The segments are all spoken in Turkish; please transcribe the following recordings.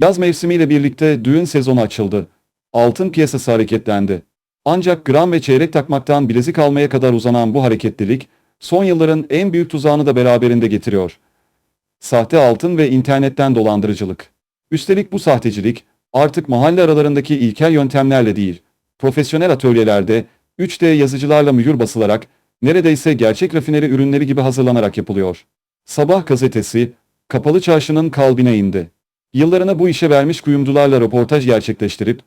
Yaz mevsimiyle birlikte düğün sezonu açıldı. Altın piyasası hareketlendi. Ancak gram ve çeyrek takmaktan bilezik almaya kadar uzanan bu hareketlilik, son yılların en büyük tuzağını da beraberinde getiriyor. Sahte altın ve internetten dolandırıcılık. Üstelik bu sahtecilik, artık mahalle aralarındaki ilkel yöntemlerle değil, profesyonel atölyelerde 3D yazıcılarla mühür basılarak, neredeyse gerçek rafineri ürünleri gibi hazırlanarak yapılıyor. Sabah gazetesi, kapalı çarşının kalbine indi. Yıllarını bu işe vermiş kuyumcularla röportaj gerçekleştirip,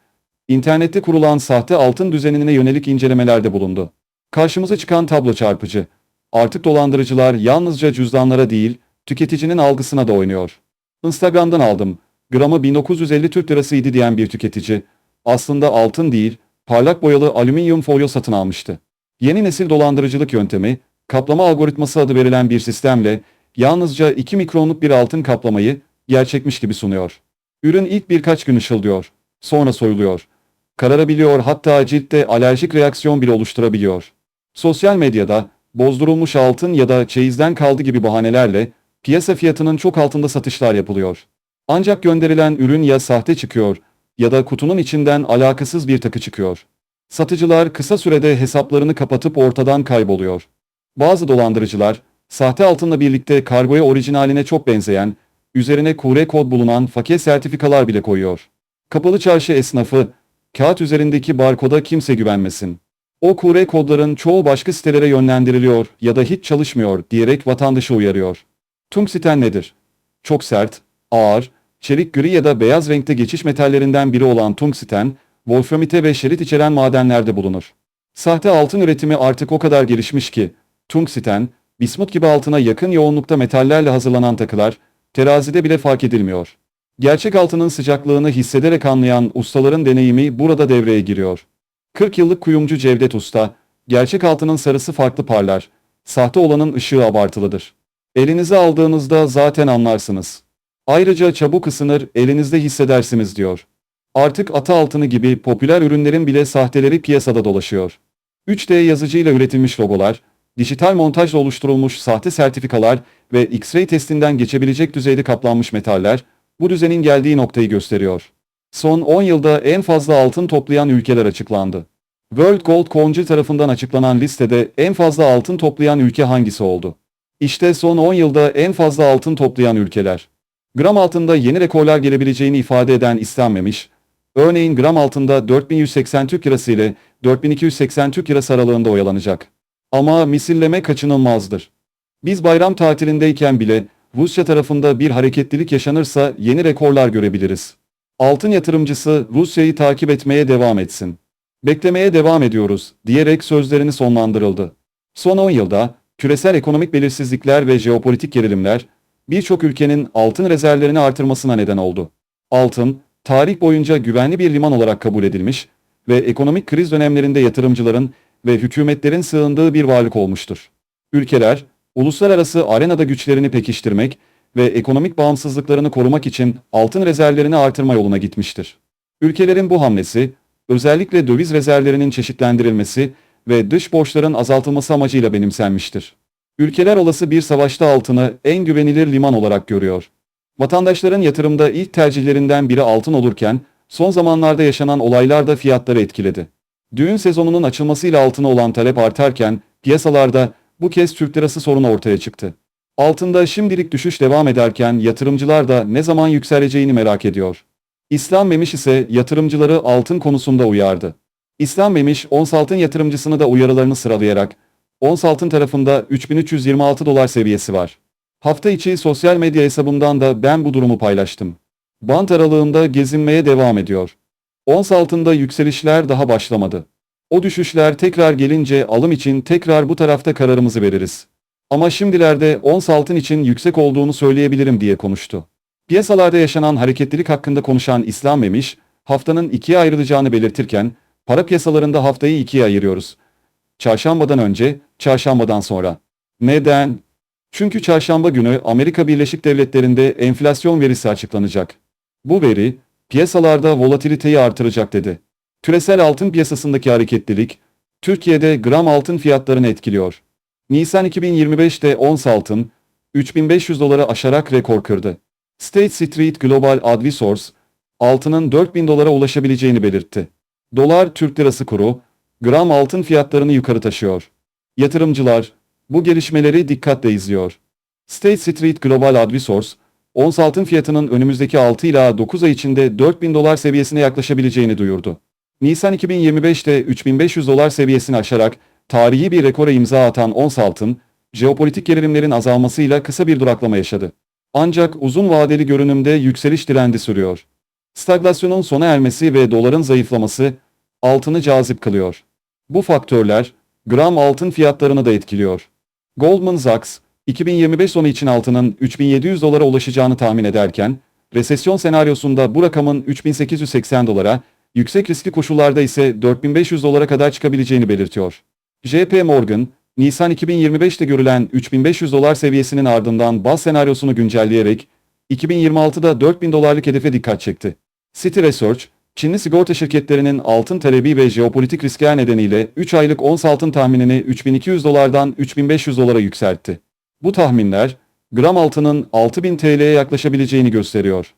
internette kurulan sahte altın düzenine yönelik incelemelerde bulundu. Karşımıza çıkan tablo çarpıcı. Artık dolandırıcılar yalnızca cüzdanlara değil, tüketicinin algısına da oynuyor. Instagram'dan aldım. Gramı 1950 Türk lirasıydı diyen bir tüketici, aslında altın değil, parlak boyalı alüminyum folyo satın almıştı. Yeni nesil dolandırıcılık yöntemi, kaplama algoritması adı verilen bir sistemle yalnızca 2 mikronluk bir altın kaplamayı gerçekmiş gibi sunuyor. Ürün ilk birkaç gün ışıldıyor, sonra soyuluyor. Kararabiliyor hatta ciltte alerjik reaksiyon bile oluşturabiliyor. Sosyal medyada bozdurulmuş altın ya da çeyizden kaldı gibi bahanelerle piyasa fiyatının çok altında satışlar yapılıyor. Ancak gönderilen ürün ya sahte çıkıyor ya da kutunun içinden alakasız bir takı çıkıyor. Satıcılar kısa sürede hesaplarını kapatıp ortadan kayboluyor. Bazı dolandırıcılar, sahte altınla birlikte kargoya orijinaline çok benzeyen, üzerine QR kod bulunan fakir sertifikalar bile koyuyor. Kapalı çarşı esnafı, kağıt üzerindeki barkoda kimse güvenmesin. O QR kodların çoğu başka sitelere yönlendiriliyor ya da hiç çalışmıyor diyerek vatandaşı uyarıyor. Tungsten nedir? Çok sert, ağır, çelik gri ya da beyaz renkte geçiş metallerinden biri olan tungsten, wolframite ve şerit içeren madenlerde bulunur. Sahte altın üretimi artık o kadar gelişmiş ki, tungsten, bismut gibi altına yakın yoğunlukta metallerle hazırlanan takılar, terazide bile fark edilmiyor. Gerçek altının sıcaklığını hissederek anlayan ustaların deneyimi burada devreye giriyor. 40 yıllık kuyumcu Cevdet Usta, gerçek altının sarısı farklı parlar, sahte olanın ışığı abartılıdır. Elinize aldığınızda zaten anlarsınız. Ayrıca çabuk ısınır, elinizde hissedersiniz diyor. Artık ata altını gibi popüler ürünlerin bile sahteleri piyasada dolaşıyor. 3D yazıcıyla üretilmiş logolar, dijital montajla oluşturulmuş sahte sertifikalar ve X-ray testinden geçebilecek düzeyde kaplanmış metaller, bu düzenin geldiği noktayı gösteriyor. Son 10 yılda en fazla altın toplayan ülkeler açıklandı. World Gold Council tarafından açıklanan listede en fazla altın toplayan ülke hangisi oldu? İşte son 10 yılda en fazla altın toplayan ülkeler. Gram altında yeni rekorlar gelebileceğini ifade eden istenmemiş, örneğin gram altında 4180 Türk Lirası ile 4280 Türk Lirası aralığında oyalanacak. Ama misilleme kaçınılmazdır. Biz bayram tatilindeyken bile Rusya tarafında bir hareketlilik yaşanırsa yeni rekorlar görebiliriz. Altın yatırımcısı Rusya'yı takip etmeye devam etsin. Beklemeye devam ediyoruz diyerek sözlerini sonlandırıldı. Son 10 yılda küresel ekonomik belirsizlikler ve jeopolitik gerilimler birçok ülkenin altın rezervlerini artırmasına neden oldu. Altın, tarih boyunca güvenli bir liman olarak kabul edilmiş ve ekonomik kriz dönemlerinde yatırımcıların ve hükümetlerin sığındığı bir varlık olmuştur. Ülkeler, uluslararası arenada güçlerini pekiştirmek ve ekonomik bağımsızlıklarını korumak için altın rezervlerini artırma yoluna gitmiştir. Ülkelerin bu hamlesi, özellikle döviz rezervlerinin çeşitlendirilmesi ve dış borçların azaltılması amacıyla benimsenmiştir. Ülkeler olası bir savaşta altını en güvenilir liman olarak görüyor. Vatandaşların yatırımda ilk tercihlerinden biri altın olurken, son zamanlarda yaşanan olaylar da fiyatları etkiledi. Düğün sezonunun açılmasıyla altına olan talep artarken, piyasalarda bu kez Türk lirası sorunu ortaya çıktı. Altında şimdilik düşüş devam ederken yatırımcılar da ne zaman yükseleceğini merak ediyor. İslam Memiş ise yatırımcıları altın konusunda uyardı. İslam Memiş, ons altın yatırımcısını da uyarılarını sıralayarak, ons altın tarafında 3326 dolar seviyesi var. Hafta içi sosyal medya hesabımdan da ben bu durumu paylaştım. Bant aralığında gezinmeye devam ediyor. Ons altında yükselişler daha başlamadı. O düşüşler tekrar gelince alım için tekrar bu tarafta kararımızı veririz. Ama şimdilerde ons altın için yüksek olduğunu söyleyebilirim diye konuştu. Piyasalarda yaşanan hareketlilik hakkında konuşan İslam Memiş, haftanın ikiye ayrılacağını belirtirken, para piyasalarında haftayı ikiye ayırıyoruz. Çarşambadan önce, çarşambadan sonra. Neden? Çünkü çarşamba günü Amerika Birleşik Devletleri'nde enflasyon verisi açıklanacak. Bu veri, piyasalarda volatiliteyi artıracak dedi. Küresel altın piyasasındaki hareketlilik, Türkiye'de gram altın fiyatlarını etkiliyor. Nisan 2025'te ons altın, 3500 doları aşarak rekor kırdı. State Street Global Advisors, altının 4000 dolara ulaşabileceğini belirtti. Dolar Türk lirası kuru, gram altın fiyatlarını yukarı taşıyor. Yatırımcılar bu gelişmeleri dikkatle izliyor. State Street Global Advisors, ons altın fiyatının önümüzdeki 6 ila 9 ay içinde 4000 dolar seviyesine yaklaşabileceğini duyurdu. Nisan 2025'te 3500 dolar seviyesini aşarak tarihi bir rekora imza atan ons altın, jeopolitik gerilimlerin azalmasıyla kısa bir duraklama yaşadı. Ancak uzun vadeli görünümde yükseliş trendi sürüyor. Stagnasyonun sona ermesi ve doların zayıflaması altını cazip kılıyor. Bu faktörler gram altın fiyatlarını da etkiliyor. Goldman Sachs, 2025 sonu için altının 3700 dolara ulaşacağını tahmin ederken, resesyon senaryosunda bu rakamın 3880 dolara, yüksek riskli koşullarda ise 4500 dolara kadar çıkabileceğini belirtiyor. JP Morgan, Nisan 2025'te görülen 3500 dolar seviyesinin ardından baz senaryosunu güncelleyerek 2026'da 4000 dolarlık hedefe dikkat çekti. City Research, Çinli sigorta şirketlerinin altın talebi ve jeopolitik riskler nedeniyle 3 aylık ons altın tahminini 3200 dolardan 3500 dolara yükseltti. Bu tahminler, gram altının 6000 TL'ye yaklaşabileceğini gösteriyor.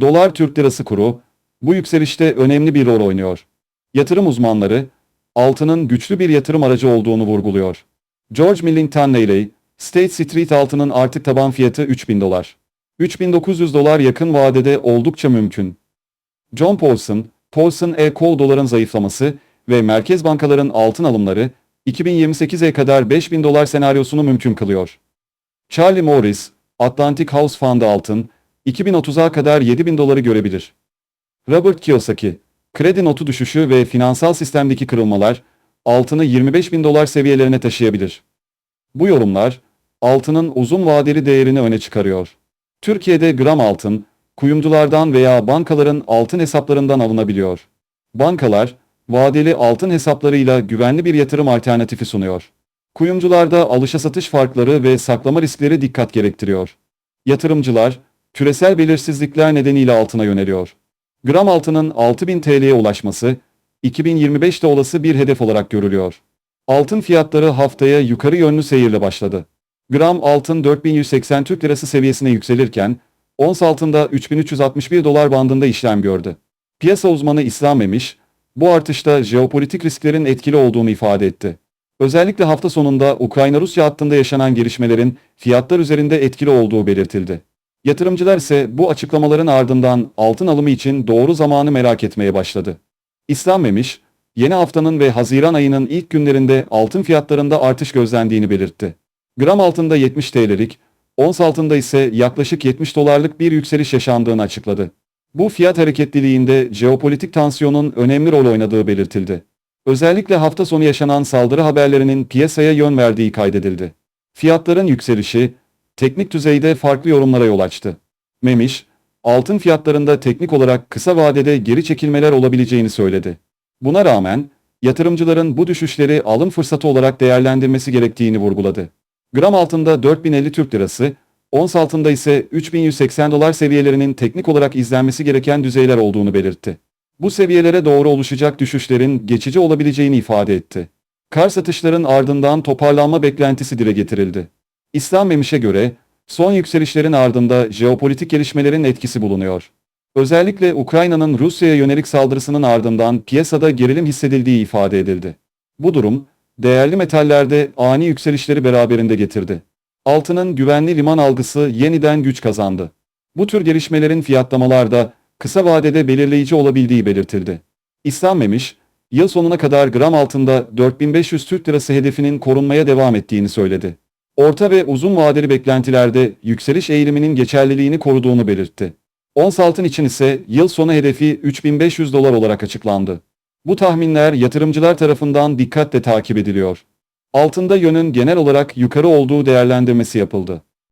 Dolar Türk lirası kuru, bu yükselişte önemli bir rol oynuyor. Yatırım uzmanları, altının güçlü bir yatırım aracı olduğunu vurguluyor. George Millington Neyley, State Street altının artık taban fiyatı 3000 dolar. 3900 dolar yakın vadede oldukça mümkün. John Paulson, Paulson e-kol doların zayıflaması ve merkez bankaların altın alımları 2028'e kadar 5000 dolar senaryosunu mümkün kılıyor. Charlie Morris, Atlantic House Fund altın 2030'a kadar 7000 doları görebilir. Robert Kiyosaki, kredi notu düşüşü ve finansal sistemdeki kırılmalar altını 25 bin dolar seviyelerine taşıyabilir. Bu yorumlar altının uzun vadeli değerini öne çıkarıyor. Türkiye'de gram altın, kuyumculardan veya bankaların altın hesaplarından alınabiliyor. Bankalar, vadeli altın hesaplarıyla güvenli bir yatırım alternatifi sunuyor. Kuyumcularda alışa satış farkları ve saklama riskleri dikkat gerektiriyor. Yatırımcılar, küresel belirsizlikler nedeniyle altına yöneliyor. Gram altının 6000 TL'ye ulaşması, 2025'te olası bir hedef olarak görülüyor. Altın fiyatları haftaya yukarı yönlü seyirle başladı. Gram altın 4180 Türk Lirası seviyesine yükselirken, ons altında 3361 dolar bandında işlem gördü. Piyasa uzmanı İslam Memiş, bu artışta jeopolitik risklerin etkili olduğunu ifade etti. Özellikle hafta sonunda Ukrayna-Rusya hattında yaşanan gelişmelerin fiyatlar üzerinde etkili olduğu belirtildi. Yatırımcılar ise bu açıklamaların ardından altın alımı için doğru zamanı merak etmeye başladı. İslam Memiş, yeni haftanın ve Haziran ayının ilk günlerinde altın fiyatlarında artış gözlendiğini belirtti. Gram altında 70 TL'lik, ons altında ise yaklaşık 70 dolarlık bir yükseliş yaşandığını açıkladı. Bu fiyat hareketliliğinde jeopolitik tansiyonun önemli rol oynadığı belirtildi. Özellikle hafta sonu yaşanan saldırı haberlerinin piyasaya yön verdiği kaydedildi. Fiyatların yükselişi, teknik düzeyde farklı yorumlara yol açtı. Memiş, altın fiyatlarında teknik olarak kısa vadede geri çekilmeler olabileceğini söyledi. Buna rağmen, yatırımcıların bu düşüşleri alım fırsatı olarak değerlendirmesi gerektiğini vurguladı. Gram altında 4050 Türk Lirası, ons altında ise 3180 dolar seviyelerinin teknik olarak izlenmesi gereken düzeyler olduğunu belirtti. Bu seviyelere doğru oluşacak düşüşlerin geçici olabileceğini ifade etti. Kar satışların ardından toparlanma beklentisi dile getirildi. İslam Memiş'e göre, son yükselişlerin ardında jeopolitik gelişmelerin etkisi bulunuyor. Özellikle Ukrayna'nın Rusya'ya yönelik saldırısının ardından piyasada gerilim hissedildiği ifade edildi. Bu durum, değerli metallerde ani yükselişleri beraberinde getirdi. Altının güvenli liman algısı yeniden güç kazandı. Bu tür gelişmelerin fiyatlamalarda kısa vadede belirleyici olabildiği belirtildi. İslam Memiş, yıl sonuna kadar gram altında 4500 Türk Lirası hedefinin korunmaya devam ettiğini söyledi. Orta ve uzun vadeli beklentilerde yükseliş eğiliminin geçerliliğini koruduğunu belirtti. Ons altın için ise yıl sonu hedefi 3500 dolar olarak açıklandı. Bu tahminler yatırımcılar tarafından dikkatle takip ediliyor. Altında yönün genel olarak yukarı olduğu değerlendirmesi yapıldı.